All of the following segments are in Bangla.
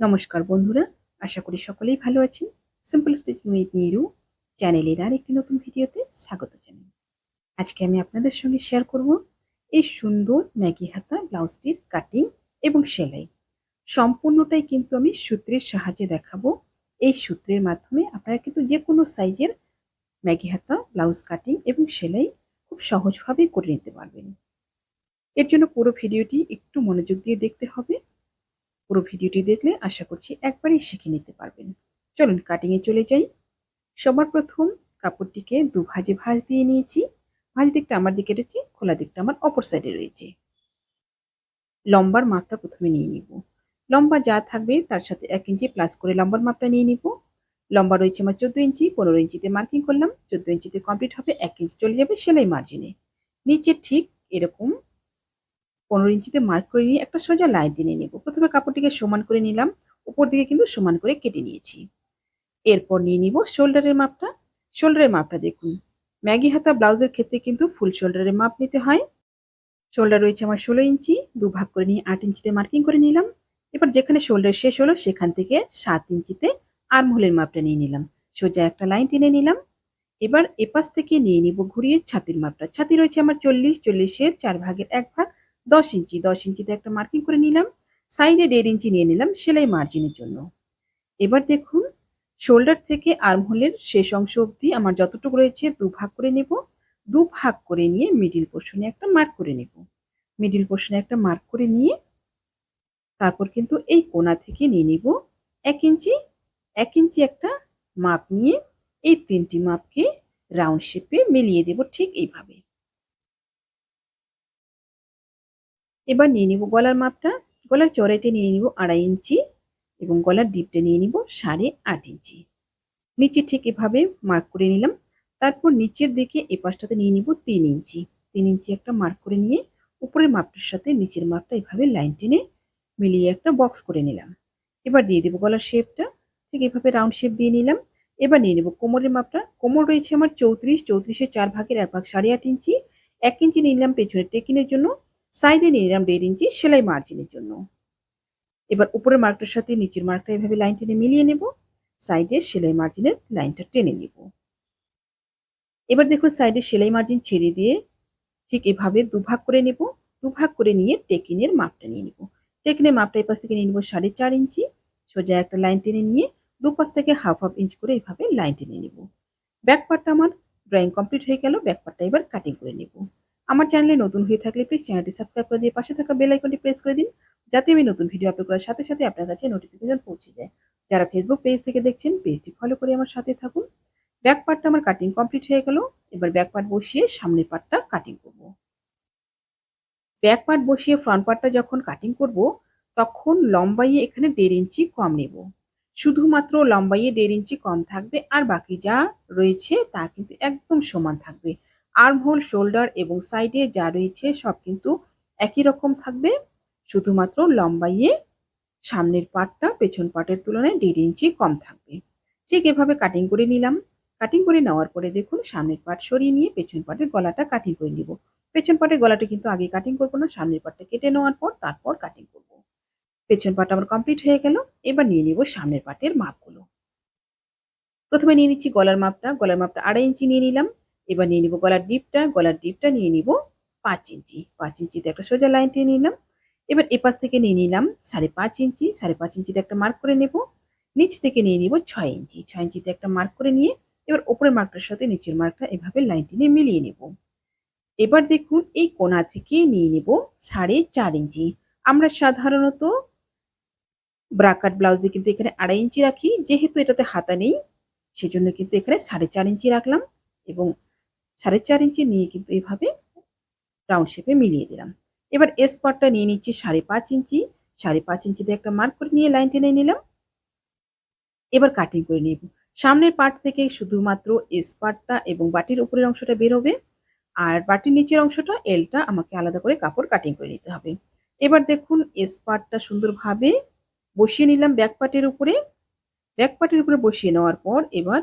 নমস্কার বন্ধুরা, আশা করি সকলেই ভালো আছেন। সিম্পল স্টিচিং উইথ নিরু চ্যানেলের আর একটি নতুন ভিডিওতে স্বাগত জানাই। আজকে আমি আপনাদের সঙ্গে শেয়ার করব এই সুন্দর ম্যাগি হাতা ব্লাউজটির কাটিং এবং সেলাই। সম্পূর্ণটাই কিন্তু আমি সূত্রের সাহায্যে দেখাবো। এই সূত্রের মাধ্যমে আপনারা কিন্তু যে কোনো সাইজের ম্যাগি হাতা, ব্লাউজ কাটিং এবং সেলাই খুব সহজভাবে করে নিতে পারবেন। এর জন্য পুরো ভিডিওটি একটু মনোযোগ দিয়ে দেখতে হবে। পুরো ভিডিওটি দেখলে আশা করছি একবারেই শিখে নিতে পারবেন। চলুন কাটিংয়ে চলে যাই। সবার প্রথম কাপড়টিকে দু ভাজে ভাঁজ দিয়ে নিয়েছি। ভাঁজ দিকটা আমার দিকে রয়েছে, খোলা দিকটা আমার অপর সাইডে রয়েছে। লম্বার মাপটা প্রথমে নিয়ে নিব। লম্বা যা থাকবে তার সাথে এক ইঞ্চি প্লাস করে লম্বার মাপটা নিয়ে নিব। লম্বা রয়েছে আমার চোদ্দ ইঞ্চি পনেরো ইঞ্চিতে মার্কিং করলাম। চোদ্দ ইঞ্চিতে কমপ্লিট হবে, এক ইঞ্চি চলে যাবে সেলাই মার্জিনে নিচে ঠিক এরকম পনেরো ইঞ্চিতে মার্ক করে নিয়ে একটা সোজা লাইন টেনে নেব। প্রথমে কাপড়টিকে সমান করে নিলাম, উপর দিকে কিন্তু সমান করে কেটে নিয়েছি। এরপর নিয়ে নিব শোল্ডারের মাপটা। শোল্ডারের মাপটা দেখুন, ম্যাগি হাতা ব্লাউজের ক্ষেত্রে কিন্তু ফুল শোল্ডারের মাপ নিতে হয়। শোল্ডার রয়েছে আমার ষোলো ইঞ্চি দু ভাগ করে নিয়ে আট ইঞ্চিতে মার্কিং করে নিলাম। এবার যেখানে শোল্ডার শেষ হলো, সেখান থেকে সাত ইঞ্চিতে আর্মহোলের মাপটা নিয়ে নিলাম। সোজা একটা লাইন টেনে নিলাম। এবার এপাশ থেকে নিয়ে নিব ঘুরিয়ে ছাতির মাপটা। ছাতি রয়েছে আমার চল্লিশ, চল্লিশের চার ভাগের এক ভাগ। দশ ইঞ্চি, দশ ইঞ্চিতে একটা মার্কিং করে নিলাম সাইডে দেড় ইঞ্চি নিয়ে নিলাম সেলাই মার্জিনের জন্য। এবার দেখুন শোল্ডার থেকে আর্মহোলের শেষ অংশ অবধি আমার যতটুকু রয়েছে দু ভাগ করে নেব। দু ভাগ করে নিয়ে মিডিল পোর্শনে একটা মার্ক করে নেব। মিডিল পোর্শনে একটা মার্ক করে নিয়ে তারপর কিন্তু এই কোনা থেকে নিয়ে নিব। এক ইঞ্চি এক ইঞ্চি একটা মাপ নিয়ে এই তিনটি মাপকে রাউন্ড শেপে মিলিয়ে দেব ঠিক এইভাবে। এবার নিয়ে নিব গলার মাপটা। গলার চড়াইতে নিয়ে নিব আড়াই ইঞ্চি এবং গলার ডিপটা নিয়ে নিব সাড়ে আট ইঞ্চি। নিচে ঠিক এভাবে মার্ক করে নিলাম। তারপর নিচের দিকে এ পাশটাতে নিয়ে নিব তিন ইঞ্চি। তিন ইঞ্চি একটা মার্ক করে নিয়ে উপরের মাপটার সাথে নিচের মাপটা এভাবে লাইন টেনে মিলিয়ে একটা বক্স করে নিলাম। এবার দিয়ে দেবো গলার শেপটা ঠিক এভাবে রাউন্ড শেপ দিয়ে নিলাম। এবার নিয়ে নেব কোমরের মাপটা। কোমর রয়েছে আমার চৌত্রিশ, চৌত্রিশের চার ভাগের এক ভাগ সাড়ে আট ইঞ্চি। এক ইঞ্চি নিলাম পেছনের টেকিনের জন্য। সাইডে নিয়ে নিলাম দেড় ইঞ্চি সেলাই মার্জিনের জন্য। এবার উপরের মার্কটার সাথে নিচের মার্কটা এভাবে লাইন টেনে মিলিয়ে নেব। সাইডে সেলাই মার্জিনের লাইনটা টেনে নেব। এবার দেখুন সাইডে সেলাই মার্জিন ছেড়ে দিয়ে ঠিক এভাবে দুভাগ করে নেব। দুভাগ করে নিয়ে টেকিনের মাপটা নিয়ে নেব। টেকিনের মাপটা এই পাশ থেকে নিয়ে নেব সাড়ে চার ইঞ্চি। সোজা একটা লাইন টেনে নিয়ে দুপাশ থেকে হাফ হাফ ইঞ্চ করে এভাবে লাইন টেনে নেব। ব্যাক পার্টটা আমার ড্রয়িং কমপ্লিট হয়ে গেল। ব্যাক পার্টটা এবার কাটিং করে নেব। আমার চ্যানেলে নতুন হয়ে থাকলে প্লিজ চ্যানেলটি সাবস্ক্রাইব করে দিয়ে পাশে থাকা বেল আইকনটি প্রেস করে দিন, যাতে আমি নতুন ভিডিও আপলোড করার সাথে সাথে আপনার কাছে নোটিফিকেশন পৌঁছে যায়। যারা ফেসবুক পেজ থেকে দেখছেন পেজটি ফলো করে আমার সাথে থাকুন। ব্যাক পার্টটা আমার কাটিং কমপ্লিট হয়ে গেল। এবার ব্যাক পার্ট বসিয়ে সামনের পার্টটা কাটিং করব। ব্যাক পার্ট বসিয়ে ফ্রন্ট পার্টটা যখন কাটিং করব, তখন লম্বাইয়ে এখানে দেড় ইঞ্চি কম নেব। শুধুমাত্র লম্বাইয়ে দেড় ইঞ্চি কম থাকবে, আর বাকি যা রয়েছে তা কিন্তু একদম সমান থাকবে। আর্মহোল, শোল্ডার এবং সাইডে যা রয়েছে সব কিন্তু একই রকম থাকবে। শুধুমাত্র লম্বাইয়ে সামনের পার্টটা পেছন পার্টের তুলনায় দেড় ইঞ্চি কম থাকবে। ঠিক এভাবে কাটিং করে নিলাম। কাটিং করে নেওয়ার পরে দেখুন সামনের পার্ট সরিয়ে নিয়ে পেছন পার্টের গলাটা কাটিং করে নিব। পেছন পার্টের গলাটা কিন্তু আগে কাটিং করব না, সামনের পার্টটা কেটে নেওয়ার পর তারপর কাটিং করব। পেছন পার্ট আমার কমপ্লিট হয়ে গেল। এবার নিয়ে নিব সামনের পার্টের মাপগুলো। প্রথমে নিয়ে নিচ্ছি গলার মাপটা। গলার মাপটা আড়াই ইঞ্চি নিয়ে নিলাম। এবার নিয়ে নিব গলার ডিপটা গলার ডিপটা নিয়ে নিব পাঁচ ইঞ্চি। পাঁচ ইঞ্চিতে একটা সোজা লাইন টেনে নিলাম। এবার এপাশ থেকে নিয়ে নিলাম সাড়ে পাঁচ ইঞ্চি। সাড়ে পাঁচ ইঞ্চিতে একটা মার্ক করে নেব। নিচ থেকে নিয়ে নিব ছয় ইঞ্চি। ছয় ইঞ্চিতে একটা মার্ক করে নিয়ে এবার ওপরের মার্কটার সাথে নিচের মার্কটা এভাবে লাইন টেনে মিলিয়ে নেব। এবার দেখুন এই কোনা থেকে নিয়ে নেব সাড়ে চার ইঞ্চি। আমরা সাধারণত ব্রাকাট ব্লাউজে কিন্তু এখানে আড়াই ইঞ্চি রাখি। যেহেতু এটাতে হাতা নেই, সেজন্য কিন্তু এখানে সাড়ে চার ইঞ্চি রাখলাম এবং সাড়ে চার ইঞ্চি নিয়ে কিন্তু এভাবে রাউন্ড শেপে মিলিয়ে দিলাম। এবার এস পার্টটা নিয়ে নিচ্ছি সাড়ে পাঁচ ইঞ্চি। সাড়ে পাঁচ ইঞ্চিতে একটা মার্ক করে নিয়ে লাইন টেনে নিলাম। এবার কাটিং করে নেব। সামনের পার্ট থেকে শুধুমাত্র এস পার্টটা এবং বাটির উপরের অংশটা বেরোবে। আর বাটির নিচের অংশটা এলটা আমাকে আলাদা করে কাপড় কাটিং করে নিতে হবে। এবার দেখুন এস পার্টটা সুন্দরভাবে বসিয়ে নিলাম ব্যাক পার্টের উপরে। ব্যাক পার্টের উপরে বসিয়ে নেওয়ার পর এবার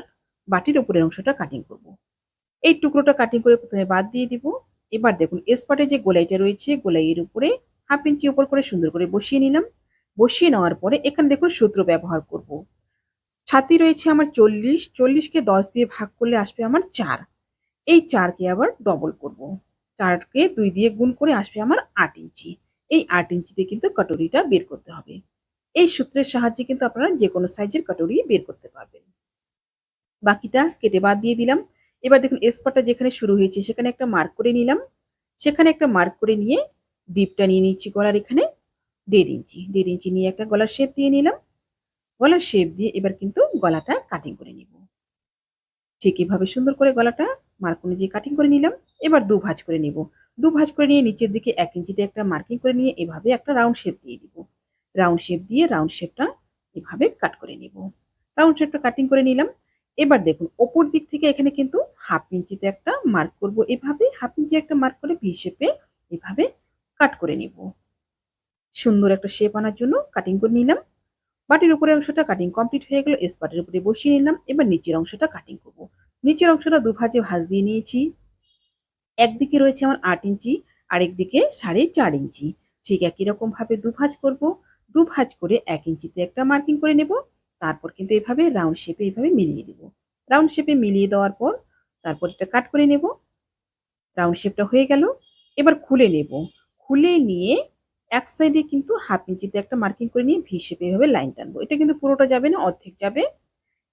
বাটির উপরের অংশটা কাটিং করব। এই টুকরোটা কাটিং করে প্রথমে বাদ দিয়ে দিব। এবার দেখুন স্পটে যে গোলাইটা রয়েছে, গোলাইয়ের উপরে হাফ ইঞ্চি উপর করে সুন্দর করে বসিয়ে নিলাম। বসিয়ে নেওয়ার পরে এখানে দেখুন সূত্র ব্যবহার করব। ছাতি রয়েছে আমার চল্লিশ চল্লিশকে দশ দিয়ে ভাগ করলে আসবে আমার চার। এই চারকে আবার ডবল করব। চারকে দুই দিয়ে গুণ করে আসবে আমার আট ইঞ্চি এই আট ইঞ্চিতে কিন্তু কাটুরিটা বের করতে হবে। এই সূত্রের সাহায্যে কিন্তু আপনারা যে কোনো সাইজের কাটুরি বের করতে পারবেন। বাকিটা কেটে বাদ দিয়ে দিলাম। এবার দেখুন স্পটটা যেখানে শুরু হয়েছে, সেখানে একটা মার্ক করে নিলাম। সেখানে একটা মার্ক করে নিয়ে ডিপটা নিয়ে নিচ্ছি গলার এখানে। দেড় ইঞ্চি দেড় ইঞ্চি নিয়ে একটা গলার শেপ দিয়ে নিলাম। গলার শেপ দিয়ে এবার কিন্তু গলাটা কাটিং করে নিব। ঠিক এভাবে সুন্দর করে গলাটা মার্ক অনুযায়ী কাটিং করে নিলাম। এবার দু ভাঁজ করে নিব। দু ভাঁজ করে নিয়ে নিচের দিকে এক ইঞ্চিতে একটা মার্কিং করে নিয়ে এভাবে একটা রাউন্ড শেপ দিয়ে দিব। রাউন্ড শেপ দিয়ে রাউন্ড শেপটা এভাবে কাট করে নিব। রাউন্ড শেপটা কাটিং করে নিলাম। এবার দেখুন, ওপর দিক থেকে এখানে কিন্তু হাফ ইঞ্চিতে একটা মার্ক করব। এভাবে হাফ ইঞ্চি একটা মার্ক করে ভি শেপে এভাবে কাট করে নিব। সুন্দর একটা শেপ আনার জন্য কাটিং করে নিলাম। বাটির উপরের অংশটা কাটিং কমপ্লিট হয়ে গেল স্পাটের উপরে বসিয়ে নিলাম। এবার নিচের অংশটা কাটিং করব। নিচের অংশটা দু ভাজে দিয়ে নিয়েছি। একদিকে রয়েছে আমার আট ইঞ্চি, আরেকদিকে সাড়ে চার ইঞ্চি। ঠিক একই রকম ভাবে দু ভাজ করব। দু ভাজ করে এক ইঞ্চিতে একটা মার্কিং করে নেব। তারপর কিন্তু এভাবে রাউন্ড শেপে এইভাবে মিলিয়ে দেব। রাউন্ড শেপে মিলিয়ে দেওয়ার পর তারপর এটা কাট করে নেব। রাউন্ড শেপটা হয়ে গেল। এবার খুলে নেব। খুলে নিয়ে এক সাইডে কিন্তু হাফ ইঞ্চিতে একটা মার্কিং করে নিয়ে ভি শেপে এভাবে লাইন টানবো। এটা কিন্তু পুরোটা যাবে না, অর্ধেক যাবে।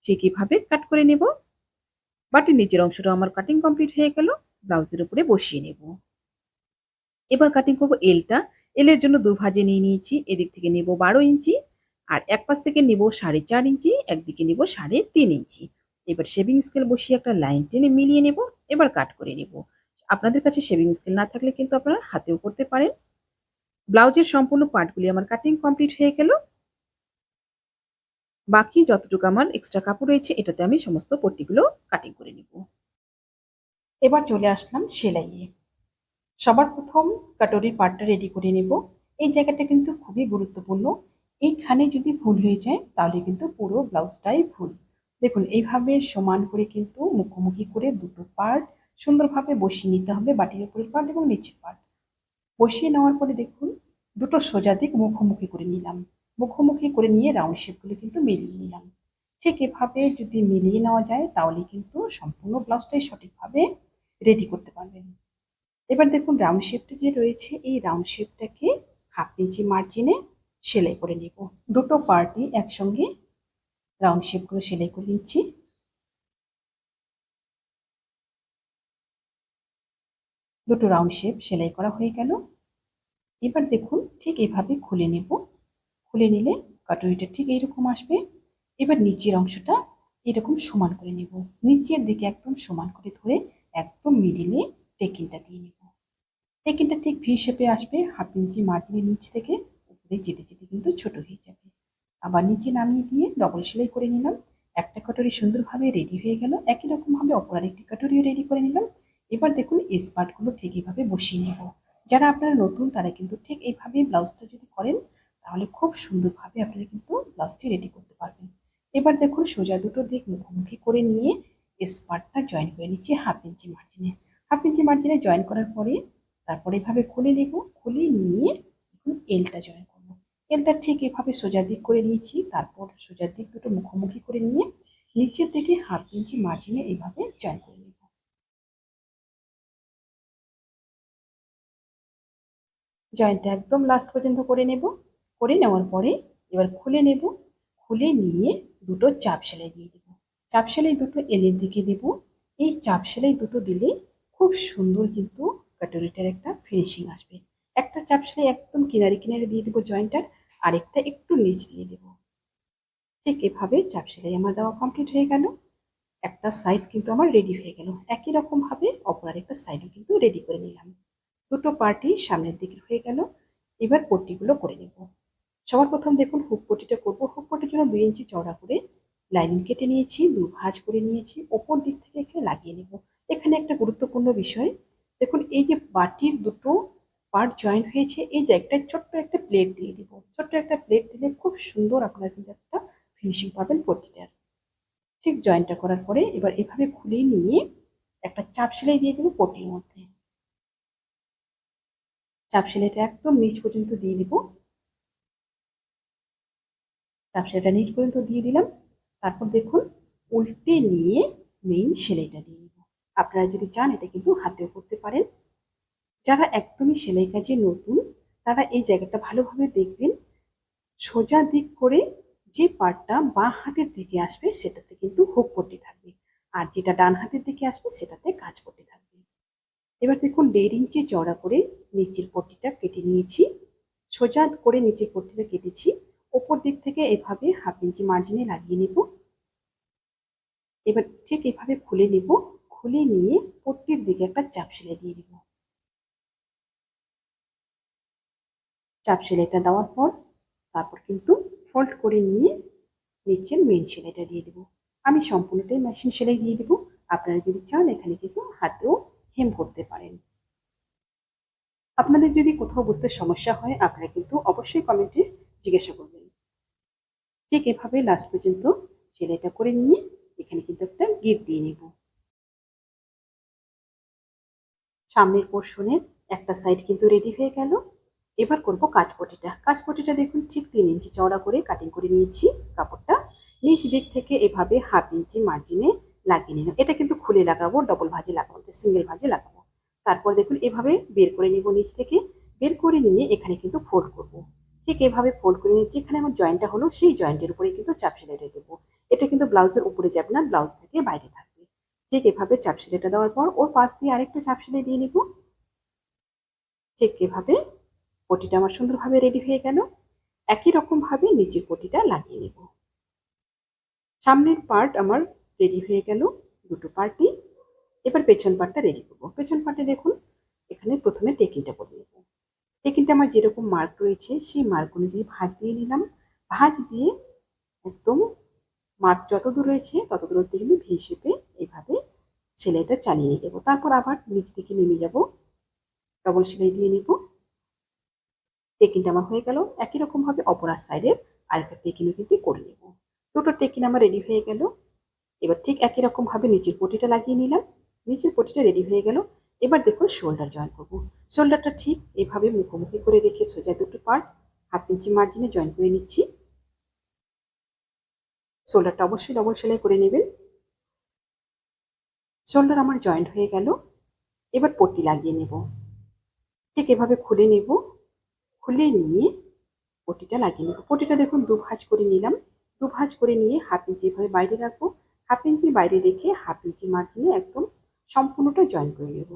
ঠিক এইভাবে কাট করে নেব। বাটির নিচের অংশটা আমার কাটিং কমপ্লিট হয়ে গেল। ব্লাউজের উপরে বসিয়ে নেব। এবার কাটিং করব এলটা এলের জন্য দু ভাজে নিয়ে নিয়েছি। এদিক থেকে নেব বারো ইঞ্চি আর এক পাশ থেকে নেব সাড়ে চার ইঞ্চি একদিকে নেব সাড়ে তিন ইঞ্চি এবার শেভিং স্কেল বসিয়ে একটা লাইন টেনে মিলিয়ে নেব, এবার কাট করে নেব। আপনাদের কাছে শেভিং স্কেল না থাকলে কিন্তু আপনারা হাতেও করতে পারেন। ব্লাউজের সম্পূর্ণ পার্টগুলি আমার কাটিং কমপ্লিট হয়ে গেল। বাকি যতটুকু আমার এক্সট্রা কাপড় রয়েছে, এটাতে আমি সমস্ত পট্টিগুলো কাটিং করে নিব। এবার চলে আসলাম সেলাইয়ে। সবার প্রথম কাটরির পার্টটা রেডি করে নেব। এই জায়গাটা কিন্তু খুবই গুরুত্বপূর্ণ। এইখানে যদি ভুল হয়ে যায়, তাহলে কিন্তু পুরো ব্লাউজটাই ভুল। দেখুন, এইভাবে সমান করে কিন্তু মুখোমুখি করে দুটো পার্ট সুন্দরভাবে বসিয়ে নিতে হবে, বাটির উপরের পার্ট এবং নিচের পার্ট বসিয়ে নেওয়ার পরে দেখুন, দুটো সোজা দিক মুখোমুখি করে নিলাম। মুখোমুখি করে নিয়ে রাউন্ড শেপগুলো কিন্তু মিলিয়ে নিলাম। ঠিক এভাবে যদি মিলিয়ে নেওয়া যায় তাহলে কিন্তু সম্পূর্ণ ব্লাউজটাই সঠিকভাবে রেডি করতে পারবেন। এবার দেখুন রাউন্ড শেপটা যে রয়েছে, এই রাউন্ড শেপটাকে হাফ ইঞ্চি মার্জিনে সেলাই করে নেব। দুটো পার্টি একসঙ্গে রাউন্ড শেপগুলো সেলাই করে নিচ্ছি। দুটো রাউন্ড শেপ সেলাই করা হয়ে গেল। এবার দেখুন ঠিক এভাবে খুলে নেব। খুলে নিলে কাটুরিটা ঠিক এইরকম আসবে। এবার নিচের অংশটা এরকম সমান করে নেব। নিচের দিকে একদম সমান করে ধরে একদম মিডিলে টেকিনটা দিয়ে নেব। টেকিনটা ঠিক ভি শেপে আসবে হাফ ইঞ্চি মার্জিনের নিচ থেকে উপরে যেতে যেতে কিন্তু ছোট হয়ে যাবে। আবার নিচে নামিয়ে দিয়ে ডবল সেলাই করে নিলাম। একটা কাটরি সুন্দরভাবে রেডি হয়ে গেল। একই রকমভাবে অপর আরেকটি কাটরিও রেডি করে নিলাম। এবার দেখুন এই স্পার্টগুলো ঠিক এইভাবে বসিয়ে নেব। যারা আপনারা নতুন, তারা কিন্তু ঠিক এইভাবে ব্লাউজটা যদি করেন, তাহলে খুব সুন্দরভাবে আপনারা কিন্তু ব্লাউজটি রেডি করতে পারবেন। এবার দেখুন সোজা দুটো দিক মুখোমুখি করে নিয়ে স্পার্টটা জয়েন করে নিচ্ছি হাফ ইঞ্চি মার্জিনে হাফ ইঞ্চি মার্জিনে জয়েন করার পরে তারপরে এভাবে খুলে নেব। খুলে নিয়ে এখন এলটা জয়েন করব ঠিক এভাবে সোজা দিক করে নিয়েছি, তারপর সোজা দিক দুটো মুখোমুখি করে নিয়ে নিচের দিকে হাফ ইঞ্চি মার্জিনে এইভাবে জয়েন করে নেব। জয়েন্টটা একদম লাস্ট পর্যন্ত করে নেব। করে নেওয়ার পরে এবার খুলে নেব। খুলে নিয়ে দুটো চাপ সেলাই দিয়ে দেব। চাপ সেলাই দুটো এলের দিকে দেব। এই চাপ সেলাই দুটো দিলে খুব সুন্দর কিন্তু কাটুরিটার একটা ফিনিশিং আসবে। একটা চাপ সেলাই একদম কিনারে কিনারে দিয়ে দেবো জয়েন্টার আরেকটা একটু নিচ দিয়ে দেব। ঠিক এভাবে চাপ সেলাই আমার দেওয়া কমপ্লিট হয়ে গেল। একটা সাইড কিন্তু আমার রেডি হয়ে গেল। একই রকমভাবে অপর আরেকটা সাইডও কিন্তু রেডি করে নিলাম। দুটো পার্টি সামনের দিকে হয়ে গেল। এবার পট্টিগুলো করে নেব। সবার প্রথম দেখুন হুক পট্টিটা করব। হুক পট্টির জন্য দুই ইঞ্চি চওড়া করে লাইনিং কেটে নিয়েছি, দু ভাঁজ করে নিয়েছি। ওপর দিক থেকে এখানে লাগিয়ে নেব। এখানে একটা গুরুত্বপূর্ণ বিষয়। দেখুন এই যে বাটির দুটো পার্ট জয়েন হয়েছে, এই জায়গাটায় ছোট্ট একটা প্লেট দিয়ে দিব। ছোট্ট একটা প্লেট দিলে খুব সুন্দর আপনারা কিন্তু একটা ফিনিশিং পাবেন পট্টিটার ঠিক জয়েন্টটা করার পরে এবার এভাবে খুলে নিয়ে একটা চাপ সেলাই দিয়ে দেবো পটির মধ্যে। চাপ সেলাইটা একদম নিচ পর্যন্ত দিয়ে দিব। চাপ সেলাইটা নিচ পর্যন্ত দিয়ে দিলাম। তারপর দেখুন, উল্টে নিয়ে মেইন সেলাইটা দিয়ে নিব আপনারা যদি চান, এটা কিন্তু হাতেও করতে পারেন। যারা একদমই সেলাই কাজে নতুন, তারা এই জায়গাটা ভালোভাবে দেখবেন। সোজা দিক করে যে পার্টটা বাঁ হাতের দিকে আসবে, সেটাতে কিন্তু হুক পট্টি থাকবে। আর যেটা ডান হাতের দিকে আসবে, সেটাতে কাজ পট্টি থাকবে। এবার দেখুন, দেড় ইঞ্চি চড়া করে নিচের পট্টিটা কেটে নিয়েছি। সোজা করে নিচের পট্টিটা কেটেছি। ওপর দিক থেকে এভাবে হাফ ইঞ্চি মার্জিনে লাগিয়ে নেব। এবার ঠিক এভাবে খুলে নেব। খুলে নিয়ে পট্টির দিকে একটা চাপ সেলাই দিয়ে দিব চাপ সেলাইটা দেওয়ার পর তারপর কিন্তু ফোল্ড করে নিয়ে নিচের মেন সেলাইটা দিয়ে দেবো। আমি সম্পূর্ণটাই মেশিন সেলাই দিয়ে দেবো। আপনারা যদি চান, এখানে কিন্তু হাতেও হেম করতে পারেন। আপনাদের যদি কোথাও বুঝতে সমস্যা হয়, আপনারা কিন্তু অবশ্যই কমেন্টে জিজ্ঞাসা করবেন। ঠিক এভাবে লাস্ট পর্যন্ত সেলাইটা করে নিয়ে এখানে কিন্তু একটা গিফট দিয়ে নেব। সামনের পোর্শনের একটা সাইড কিন্তু রেডি হয়ে গেল। এবার করব কাজপটিটা কাজপটিটা দেখুন ঠিক তিন ইঞ্চি চওড়া করে কাটিং করে নিয়েছি। কাপড়টা নিচ দিক থেকে এভাবে হাফ ইঞ্চি মার্জিনে লাগিয়ে নিলাম। এটা কিন্তু খুলে লাগাবো ডবল ভাজে লাগাবো সিঙ্গেল ভাজে লাগাবো। তারপর দেখুন এভাবে বের করে নিব নিচ থেকে। বের করে নিয়ে এখানে কিন্তু ফোল্ড করব। ঠিক এভাবে ফোল্ড করে নিয়ে যেখানে আমার জয়েন্টটা হলো, সেই জয়েন্টের উপরে কিন্তু চাপ সেলাইটা দেবো। এটা কিন্তু ব্লাউজের উপরে যাবে না, ব্লাউজ থেকে বাইরে থাকবে। ঠিক এভাবে চাপ সেলাইটা দেওয়ার পর ওর পাশ দিয়ে আরেকটু চাপ সেলাই দিয়ে নিব। ঠিক এভাবে পটিটা আমার সুন্দরভাবে রেডি হয়ে গেল। একই রকম ভাবে নিচের পটিটা লাগিয়ে নেব। সামনের পার্ট আমার রেডি হয়ে গেল দুটো পার্টই এবার পেছন পার্টটা রেডি করব। পেছন পার্টে দেখুন, এখানে প্রথমে টেকিংটা করে নেব। টেকিংটা আমার যেরকম মার্ক রয়েছে, সেই মার্ক অনুযায়ী ভাঁজ দিয়ে নিলাম। ভাঁজ দিয়ে একদম মার্ক যত দূর রয়েছে তত দূর থেকে আমি ভি শেপে এইভাবে সেলাইটা চালিয়ে নিয়ে যাব। তারপর আবার নিচ থেকে নেমে যাব। ডবল সেলাই দিয়ে নেব। টেকিনটা আমার হয়ে গেল। একই রকম ভাবে অপরার সাইডের আরেকটা টেকিনও কিন্তু করে নেব। দুটো টেকিন আমার রেডি হয়ে গেল। এবার ঠিক একই রকম ভাবে নিচের পটিটা লাগিয়ে নিলাম। নিচের পটিটা রেডি হয়ে গেল। এবার দেখুন শোল্ডার জয়েন করব। শোল্ডারটা ঠিক এভাবে মুখোমুখি করে রেখে সোজা দুটো পার্ট হাফ ইঞ্চি মার্জিনে জয়েন করে নিচ্ছি। শোল্ডারটা অবশ্যই ডবল সেলাই করে নেবেন। শোল্ডার আমার জয়েন্ট হয়ে গেল। এবার পট্টি লাগিয়ে নেব। ঠিক এভাবে খুলে নেব। খুলে নিয়ে পটিটা লাগিয়ে নেব। পটিটা দেখুন দু ভাঁজ করে নিলাম। দু ভাঁজ করে নিয়ে হাফ ইঞ্চি এভাবে বাইরে রাখব। হাফ ইঞ্চি বাইরে রেখে হাফ ইঞ্চি মার্জিনে একদম সম্পূর্ণটা জয়েন করে নেব।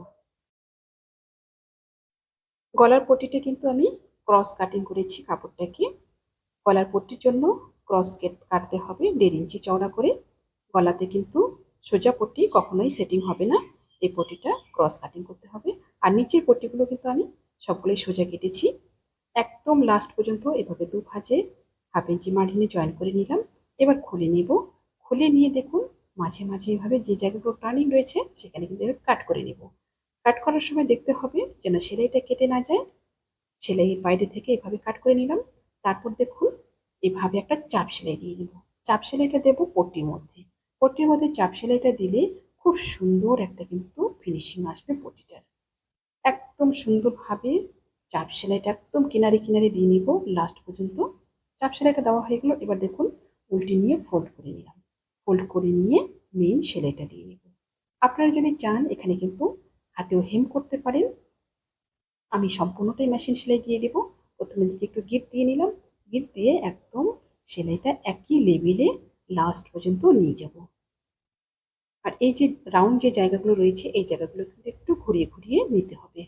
গলার পটিটা কিন্তু আমি ক্রস কাটিং করেছি কাপড়টাকে। গলার পট্টির জন্য ক্রস কেট কাটতে হবে দেড় ইঞ্চি চওড়া করে। গলাতে কিন্তু সোজা পট্টি কখনোই সেটিং হবে না। এই পটিটা ক্রস কাটিং করতে হবে। আর নিচের পট্টিগুলো কিন্তু আমি সবগুলোই সোজা কেটেছি। একদম লাস্ট পর্যন্ত এভাবে দু ভাজে হাফ ইঞ্চি মার্জিনে জয়েন করে নিলাম। এবার খুলে নেব। খুলে নিয়ে দেখুন, মাঝে মাঝে এভাবে যে জায়গাগুলো টার্নিং রয়েছে, সেখানে কিন্তু কাট করে নেব। কাট করার সময় দেখতে হবে যেন সেলাইটা কেটে না যায়। সেলাইয়ের বাইরে থেকে এভাবে কাট করে নিলাম। তারপর দেখুন, এভাবে একটা চাপ সেলাই দিয়ে নেব। চাপ সেলাইটা দেবো পট্টির মধ্যে। পট্টির মধ্যে চাপ সেলাইটা দিলে খুব সুন্দর একটা কিন্তু ফিনিশিং আসবে পটিটার একদম সুন্দরভাবে চাপ সেলাইটা একদম কিনারে কিনারে দিয়ে নিব লাস্ট পর্যন্ত। চাপ সেলাইটা দেওয়া হয়ে গেল, এবার দেখুন উল্টে নিয়ে ফোল্ড করে নিলাম। ফোল্ড করে নিয়ে মেইন সেলাইটা দিয়ে নিব। আপনারা যদি চান, এখানে কিন্তু হাতেও হেম করতে পারেন। আমি সম্পূর্ণটাই মেশিন সেলাই দিয়ে দিব। প্রথমে দিকে একটু গিট দিয়ে নিলাম। গিট দিয়ে একদম সেলাইটা একই লেভেলে লাস্ট পর্যন্ত নিয়ে যাব। আর এই যে রাউন্ড যে জায়গাগুলো রয়েছে, এই জায়গাগুলো কিন্তু একটু ঘুরিয়ে ঘুরিয়ে নিতে হবে।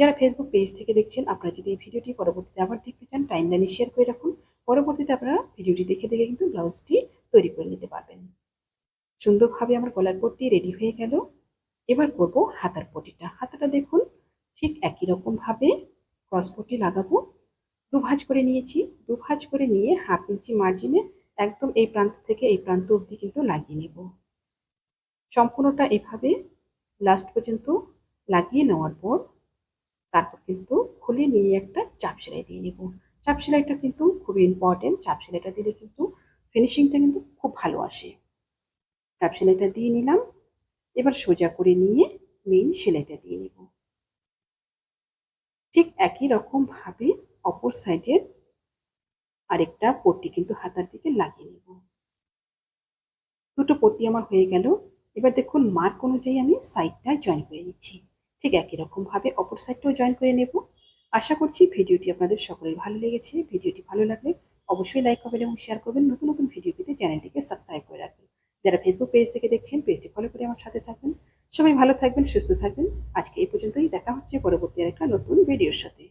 যারা ফেসবুক পেজ থেকে দেখছেন, আপনারা যদি এই ভিডিওটি পরবর্তীতে আবার দেখতে চান টাইম লাইনে শেয়ার করে রাখুন। পরবর্তীতে আপনারা ভিডিওটি দেখে দেখে কিন্তু ব্লাউজটি তৈরি করে নিতে পারবেন। সুন্দরভাবে আমার গলার পট্টি রেডি হয়ে গেল। এবার করব হাতার পটিটা হাতাটা দেখুন, ঠিক একই রকমভাবে ক্রস পট্টি লাগাবো। দু ভাঁজ করে নিয়েছি। দু ভাঁজ করে নিয়ে হাফ ইঞ্চি মার্জিনে একদম এই প্রান্ত থেকে এই প্রান্ত অবধি কিন্তু লাগিয়ে নেব। সম্পূর্ণটা এভাবে লাস্ট পর্যন্ত লাগিয়ে নেওয়ার পর তারপর কিন্তু খুলে নিয়ে একটা চাপ সেলাই দিয়ে নেব। চাপ সেলাইটা কিন্তু খুবই ইম্পর্টেন্ট চাপ সেলাইটা দিলে কিন্তু ফিনিশিংটা কিন্তু খুব ভালো আসে। চাপ সেলাইটা দিয়ে নিলাম। এবার সোজা করে নিয়ে মেইন সেলাইটা দিয়ে নেব। ঠিক একই রকম ভাবে অপর সাইডের আরেকটা পট্টি কিন্তু হাতার দিকে লাগিয়ে নেব। দুটো পট্টি আমার হয়ে গেল। এবার দেখুন মার্ক অনুযায়ী আমি সাইডটা জয়েন করে নিচ্ছি। ঠিক একই রকমভাবে অপর সাইডটাও জয়েন করে নেব। আশা করছি ভিডিওটি আপনাদের সকলের ভালো লেগেছে। ভিডিওটি ভালো লাগলে অবশ্যই লাইক করবেন এবং শেয়ার করবেন। নতুন নতুন ভিডিও পেতে চ্যানেলটিকে সাবস্ক্রাইব করে রাখবেন। যারা ফেসবুক পেজ থেকে দেখছেন পেজটি ফলো করে আমার সাথে থাকবেন। সবাই ভালো থাকবেন, সুস্থ থাকবেন। আজকে এই পর্যন্তই। দেখা হচ্ছে পরবর্তী আরেকটা নতুন ভিডিওর সাথে।